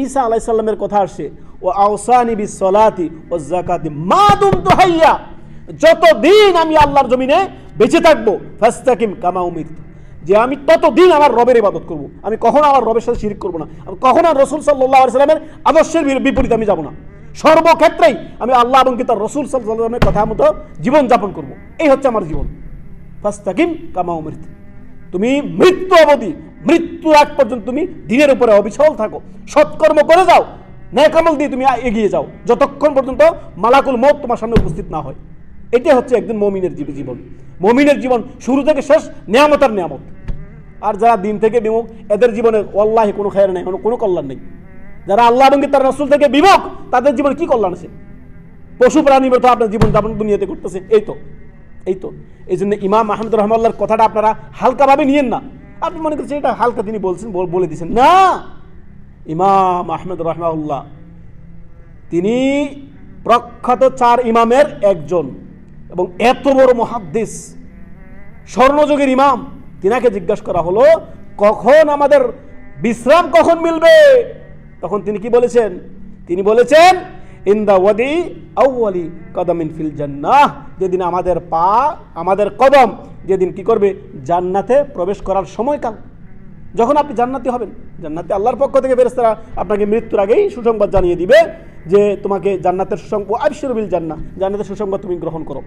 ঈসা আলাইসাল্লামের কথা আসছে, ও আওসানি বি সলাতি ও জাকাতি মা দুম তো হাইয়া, যতদিন আমি আল্লাহর জমিনে বেঁচে থাকব, ফাস্তাকিম কামা উমির যে আমি ততদিন আমার রবের ইবাদত করব। আমি কখনো আমার রবের সাথে শিরিক করব না। আমি কখনো রসুল সাল্লাহ সাল্লামের আদর্শের বিপরীতে আমি যাব না। সর্বক্ষেত্রেই আমি আল্লাহ এবং তার রসুল সাল্লামের কথা মতো জীবন যাপন করব। এই হচ্ছে আমার জীবন। ফাস্তাকিম কামা উমিরত। তুমি মৃত্যু অবধি মৃত্যু আগ পর্যন্ত তুমি দিনের উপরে অবিচল থাকো। সৎকর্ম করে যাও ন্যাকামল দিয়ে তুমি এগিয়ে যাও, যতক্ষণ পর্যন্ত মালাকুল মত তোমার সামনে উপস্থিত না হয়। এটাই হচ্ছে একদিন মমিনের জীব- জীবন। মমিনের জীবন শুরু থেকে শেষ নিয়ামতার নিয়ামত। আর যারা দিন থেকে বিমুখ, এদের জীবনে অল্লাহি কোনো খেয়ার নেই, কোনো কল্যাণ নেই। যারা আল্লাহ এবং তার রসুল থেকে বিমুখ, তাদের জীবনে কি কল্যাণ আছে? পশু প্রাণী মতো আপনার জীবন যাপন দুনিয়াতে করতেছে এই তো এই তো। এই জন্য ইমাম আহমদ রহমাল্লার কথাটা আপনারা হালকাভাবে নিয়েন না। আপনি মনে করছেন এটা হালকা তিনি বলছেন, বল- দিয়েছেন। না! ইমাম আহমদ রহমাউল্লাহ তিনি প্রখ্যাত চার ইমামের একজন এবং এত বড় মহাদ্দেশ স্বর্ণযুগের ইমাম। তিনাকে জিজ্ঞাসা করা হলো, কখন আমাদের বিশ্রাম কখন মিলবে? তখন তিনি কি বলেছেন? তিনি বলেছেন ইন দা ওয়াদি আউয়ালি কদমিন ফিল জান্নাহ। যেদিন আমাদের পা, আমাদের কদম যেদিন কি করবে? জান্নাতে প্রবেশ করার সময়কাল যখন আপনি জান্নাতি হবেন, জান্নাতে আল্লাহর পক্ষ থেকে ফেরেস্তারা আপনাকে মৃত্যুর আগেই সুসংবাদ জানিয়ে দিবে যে তোমাকে জান্নাতের সুসংবাদ আবিশ্বরবিল জান্না জান্নাতের সুসংবাদ তুমি গ্রহণ করো।